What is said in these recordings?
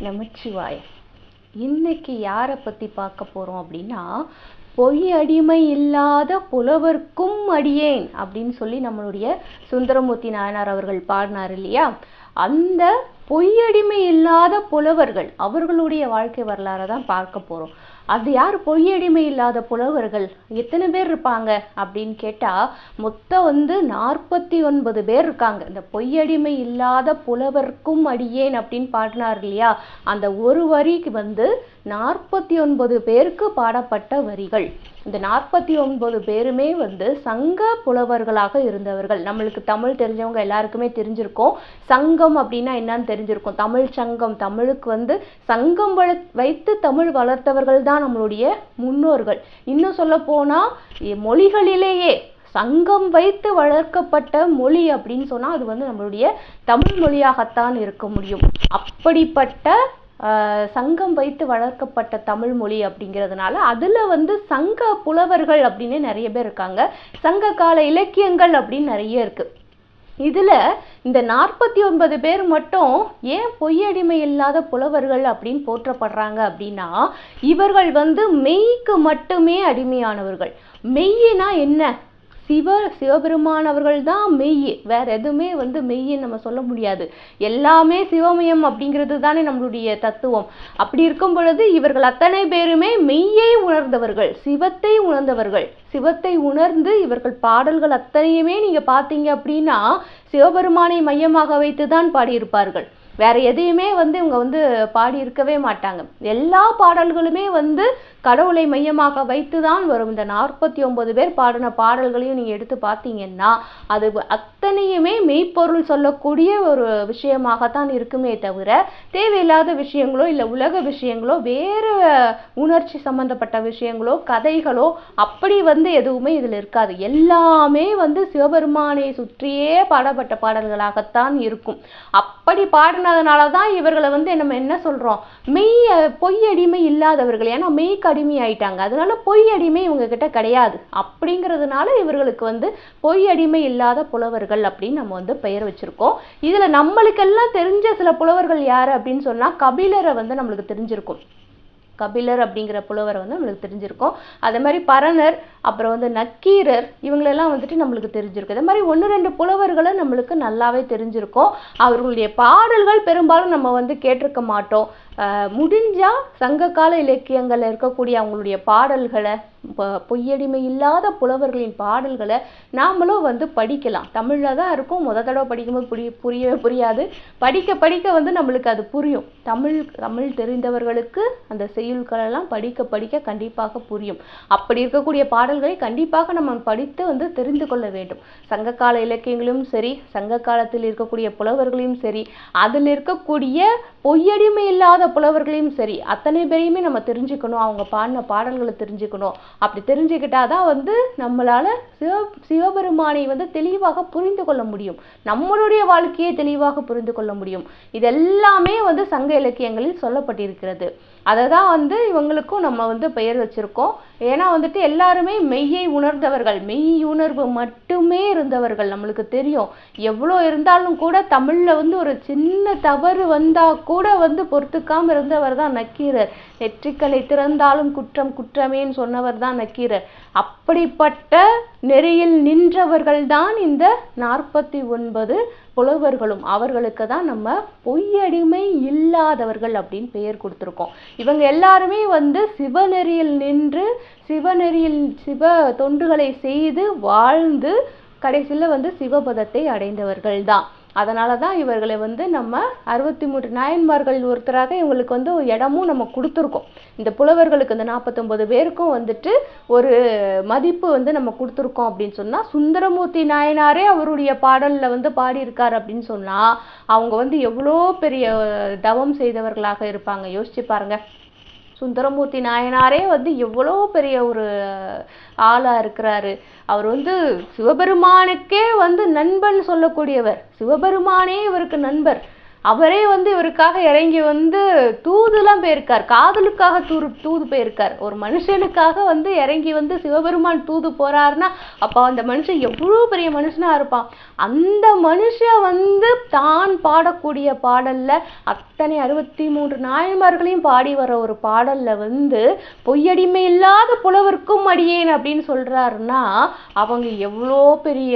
நமச்சிவாய. இன்னைக்கு யாரை பற்றி பார்க்க போகிறோம் அப்படின்னா பொய் அடிமை இல்லாத புலவர்க்கும் அடியேன் அப்படின்னு சொல்லி நம்மளுடைய சுந்தரமூர்த்தி நாயனார் அவர்கள் பாடினார் இல்லையா? அந்த பொய் அடிமை இல்லாத புலவர்கள் அவர்களுடைய வாழ்க்கை வரலாறை தான் பார்க்க போகிறோம் அது யார் பொய்யடிமை இல்லாத புலவர்கள்? எத்தனை பேர் இருப்பாங்க? அப்படின்னு கேட்டால் மொத்தம் வந்து நாற்பத்தி ஒன்பது பேர் இருக்காங்க. இந்த பொய்யடிமை இல்லாத புலவர்க்கும் அடியேன் அப்படின்னு பாடினார் இல்லையா? அந்த ஒரு வரிக்கு வந்து நாற்பத்தி ஒன்பது பேருக்கு பாடப்பட்ட வரிகள். இந்த நாற்பத்தி ஒன்பது பேருமே வந்து சங்க புலவர்களாக இருந்தவர்கள். நம்மளுக்கு தமிழ் தெரிஞ்சவங்க எல்லாருக்குமே தெரிஞ்சிருக்கோம். சங்கம் அப்படின்னா என்னன்னு தெரிஞ்சிருக்கும். தமிழ் சங்கம் தமிழுக்கு வந்து சங்கம் வள வைத்து தமிழ் வளர்த்தவர்கள் தான் நம்மளுடைய முன்னோர்கள். இன்னும் சொல்ல போனால் மொழிகளிலேயே சங்கம் வைத்து வளர்க்கப்பட்ட மொழி அப்படின்னு சொன்னால் அது வந்து நம்மளுடைய தமிழ் மொழியாகத்தான் இருக்க முடியும். அப்படிப்பட்ட சங்கம் வைத்து வளர்க்கப்பட்ட தமிழ் மொழி அப்படிங்கிறதுனால அதில் வந்து சங்க புலவர்கள் அப்படின்னு நிறைய பேர் இருக்காங்க. சங்க கால இலக்கியங்கள் அப்படின்னு நிறைய இருக்குது இதில் இந்த நாற்பத்தி ஒன்பது பேர் மட்டும் ஏன் பொய்யடிமை இல்லாத புலவர்கள் அப்படின்னு போற்றப்படுறாங்க அப்படின்னா இவர்கள் வந்து மெய்க்கு மட்டுமே அடிமையானவர்கள். மெய்யினா என்ன? சிவ சிவபெருமான் அவர்கள் தான் மெய். வேற எதுவுமே வந்து மெய்ன்னு நம்ம சொல்ல முடியாது. எல்லாமே சிவமயம் அப்படிங்கிறது தானே நம்மளுடைய தத்துவம். அப்படி இருக்கும் பொழுது இவர்கள் அத்தனை பேருமே மெய்யை உணர்ந்தவர்கள் சிவத்தை உணர்ந்தவர்கள். சிவத்தை உணர்ந்து இவர்கள் பாடல்கள் அத்தனையுமே நீங்க பார்த்தீங்க அப்படின்னா சிவபெருமானை மையமாக வைத்து தான் பாடியிருப்பார்கள். வேற எதையுமே வந்து இவங்க வந்து பாடி இருக்கவே மாட்டாங்க. எல்லா பாடல்களுமே வந்து கடவுளை மையமாக வைத்து தான் வரும். இந்த நாற்பத்தி ஒன்பது பேர் பாடின பாடல்களையும் நீங்கள் எடுத்து பார்த்தீங்கன்னா அது அத்தனையுமே மெய்ப்பொருள் சொல்லக்கூடிய ஒரு விஷயமாகத்தான் இருக்குமே தவிர தேவையில்லாத விஷயங்களோ இல்லை உலக விஷயங்களோ வேறு உணர்ச்சி சம்பந்தப்பட்ட விஷயங்களோ கதைகளோ அப்படி வந்து எதுவுமே இதில் இருக்காது. எல்லாமே வந்து சிவபெருமானை சுற்றியே பாடப்பட்ட பாடல்களாகத்தான் இருக்கும். அப்படி பாடினதுனால தான் இவர்களை வந்து நம்ம என்ன சொல்கிறோம் மெய் பொய் அடிமை இல்லாதவர்கள். ஏன்னா மெய் அடிமை ஆயிட்டாங்க அதனால பொய் அடிமை இவங்க கிட்ட கிடையாது. அப்படிங்கிறதுனால இவர்களுக்கு வந்து பொய் அடிமை இல்லாத புலவர்கள் அப்படின்னு நம்ம வந்து பெயர் வச்சிருக்கோம். இதுல நம்மளுக்கெல்லாம் தெரிஞ்ச சில புலவர்கள் யாரு அப்படின்னு சொன்னா கபிலரை வந்து நம்மளுக்கு தெரிஞ்சிருக்கும். கபிலர் அப்படிங்கிற புலவரை வந்து நம்மளுக்கு தெரிஞ்சிருக்கும். அதே மாதிரி பரணர் அப்புறம் வந்து நக்கீரர் இவங்களெல்லாம் வந்துட்டு நம்மளுக்கு தெரிஞ்சிருக்கும். அதே மாதிரி ஒன்று ரெண்டு புலவர்களை நம்மளுக்கு நல்லாவே தெரிஞ்சிருக்கும். அவர்களுடைய பாடல்கள் பெரும்பாலும் நம்ம வந்து கேட்டிருக்க மாட்டோம். முடிஞ்சா சங்ககால இலக்கியங்களில் இருக்கக்கூடிய அவங்களுடைய பாடல்களை பொய்யடிமை இல்லாத புலவர்களின் பாடல்களை நாமளும் வந்து படிக்கலாம். தமிழில் தான் இருக்கும். முத தடவை படிக்கும்போது புரிய புரியவே புரியாது. படிக்க படிக்க வந்து நம்மளுக்கு அது புரியும். தமிழ் தமிழ் தெரிந்தவர்களுக்கு அந்த செய்யுள்களெல்லாம் படிக்க படிக்க கண்டிப்பாக புரியும். அப்படி இருக்கக்கூடிய பாடல்களை கண்டிப்பாக நம்ம படித்து வந்து தெரிந்து கொள்ள வேண்டும். சங்ககால இலக்கியங்களும் சரி சங்க காலத்தில் இருக்கக்கூடிய புலவர்களையும் சரி அதில் இருக்கக்கூடிய பொய்யடிமை இல்லாத புலவர்களையும் சரி அத்தனை பேரையுமே நம்ம தெரிஞ்சுக்கணும் அவங்க பாடின பாடல்களை தெரிஞ்சுக்கணும். அப்படி தெரிஞ்சுக்கிட்டாதான் வந்து நம்மளால் சிவ சிவபெருமானை வந்து தெளிவாக புரிந்து கொள்ள முடியும். நம்மளுடைய வாழ்க்கையை தெளிவாக புரிந்து கொள்ள முடியும். இதெல்லாமே வந்து சங்க இலக்கியங்களில் சொல்லப்பட்டிருக்கிறது. அதை தான் வந்து இவங்களுக்கும் நம்ம வந்து பெயர் வச்சிருக்கோம். ஏன்னா வந்துட்டு எல்லாருமே மெய்யை உணர்ந்தவர்கள் மெய் உணர்வு மட்டுமே இருந்தவர்கள் நம்மளுக்கு தெரியும். எவ்வளோ இருந்தாலும் கூட தமிழில் வந்து ஒரு சின்ன தவறு வந்தால் கூட வந்து பொறுத்துக்காம இருந்தவர் தான் நக்கீரர். நெற்றிக்கலை திறந்தாலும் குற்றம் குற்றமேன்னு சொன்னவர் தான் நக்கீரர். அப்படிப்பட்ட நெறியில் நின்றவர்கள் தான் இந்த நாற்பத்தி ஒன்பது புலவர்களும். அவர்களுக்கு தான் நம்ம பொய்யடிமை இல்லாதவர்கள் அப்படின்னு பெயர் கொடுத்துருக்கோம். இவங்க எல்லாருமே வந்து சிவநெறியில் நின்று சிவநெறியில் சிவ தொண்டுகளை செய்து வாழ்ந்து கடைசியில் வந்து சிவபதத்தை அடைந்தவர்கள் தான் அதனால தான் இவர்களை வந்து நம்ம அறுபத்தி மூன்று நாயன்மார்கள் ஒருத்தராக இவங்களுக்கு வந்து இடமும் நம்ம கொடுத்துருக்கோம். இந்த புலவர்களுக்கு இந்த நாற்பத்தொம்பது பேருக்கும் வந்துட்டு ஒரு மதிப்பு வந்து நம்ம கொடுத்துருக்கோம் அப்படின்னு சொன்னால் சுந்தரமூர்த்தி நாயனாரே அவருடைய பாடலில் வந்து பாடியிருக்கார் அப்படின்னு சொன்னால் அவங்க வந்து எவ்வளோ பெரிய தவம் செய்தவர்களாக இருப்பாங்க. யோசிச்சு பாருங்கள் சுந்தரமூர்த்தி நாயனாரே வந்து எவ்வளோ பெரிய ஒரு ஆளாக இருக்கிறாரு. அவர் வந்து சிவபெருமானுக்கே வந்து நண்பன் சொல்லக்கூடியவர். சிவபெருமானே இவருக்கு நண்பர். அவரே வந்து இவருக்காக இறங்கி வந்து தூதுலாம் போயிருக்கார். காதலுக்காக தூது தூது போயிருக்கார். ஒரு மனுஷனுக்காக வந்து இறங்கி வந்து சிவபெருமான் தூது போறாருன்னா அப்போ அந்த மனுஷன் எவ்வளோ பெரிய மனுஷனாக இருப்பான். அந்த மனுஷன் வந்து தான் பாடக்கூடிய பாடலில் அத்தனை அறுபத்தி மூன்று நாயன்மார்களையும் பாடி வர ஒரு பாடலில் வந்து பொய்யடிமை இல்லாத புலவர்க்கும் அடியேன் அப்படின்னு சொல்கிறாருன்னா அவங்க எவ்வளோ பெரிய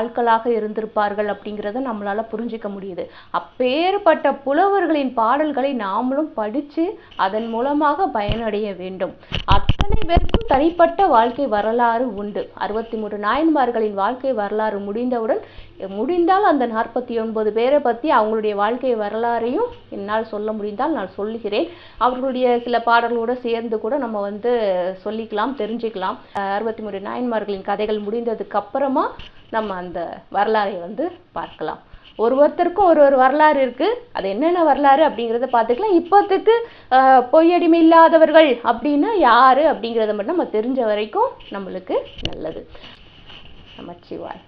ஆட்களாக இருந்திருப்பார்கள் அப்படிங்கிறத நம்மளால் புரிஞ்சுக்க முடியுது. வேறுபட்ட புலவர்களின் பாடல்களை நாமளும் படித்து அதன் மூலமாக பயனடைய வேண்டும். அத்தனை பேருக்கும் தனிப்பட்ட வாழ்க்கை வரலாறு உண்டு. அறுபத்தி மூன்று நாயன்மார்களின் வாழ்க்கை வரலாறு முடிந்தவுடன் முடிந்தால் அந்த நாற்பத்தி ஒன்பது பேரை பற்றி அவங்களுடைய வாழ்க்கை வரலாறையும் என்னால் சொல்ல முடிந்தால் நான் சொல்லுகிறேன். அவர்களுடைய சில பாடல்களோடு சேர்ந்து கூட நம்ம வந்து சொல்லிக்கலாம் தெரிஞ்சுக்கலாம். அறுபத்தி மூன்று நாயன்மார்களின் கதைகள் முடிந்ததுக்கு அப்புறமா நம்ம அந்த வரலாறை வந்து பார்க்கலாம். ஒரு ஒருத்தருக்கும் ஒரு ஒரு வரலாறு இருக்கு. அது என்னென்ன வரலாறு அப்படிங்கிறத பார்த்துக்கலாம். இப்போத்துக்கு பொய்யடிமை இல்லாதவர்கள் அப்படின்னா யாரு அப்படிங்கிறத மட்டும் நம்ம தெரிஞ்ச வரைக்கும் நம்மளுக்கு நல்லது. நமச்சிவாய்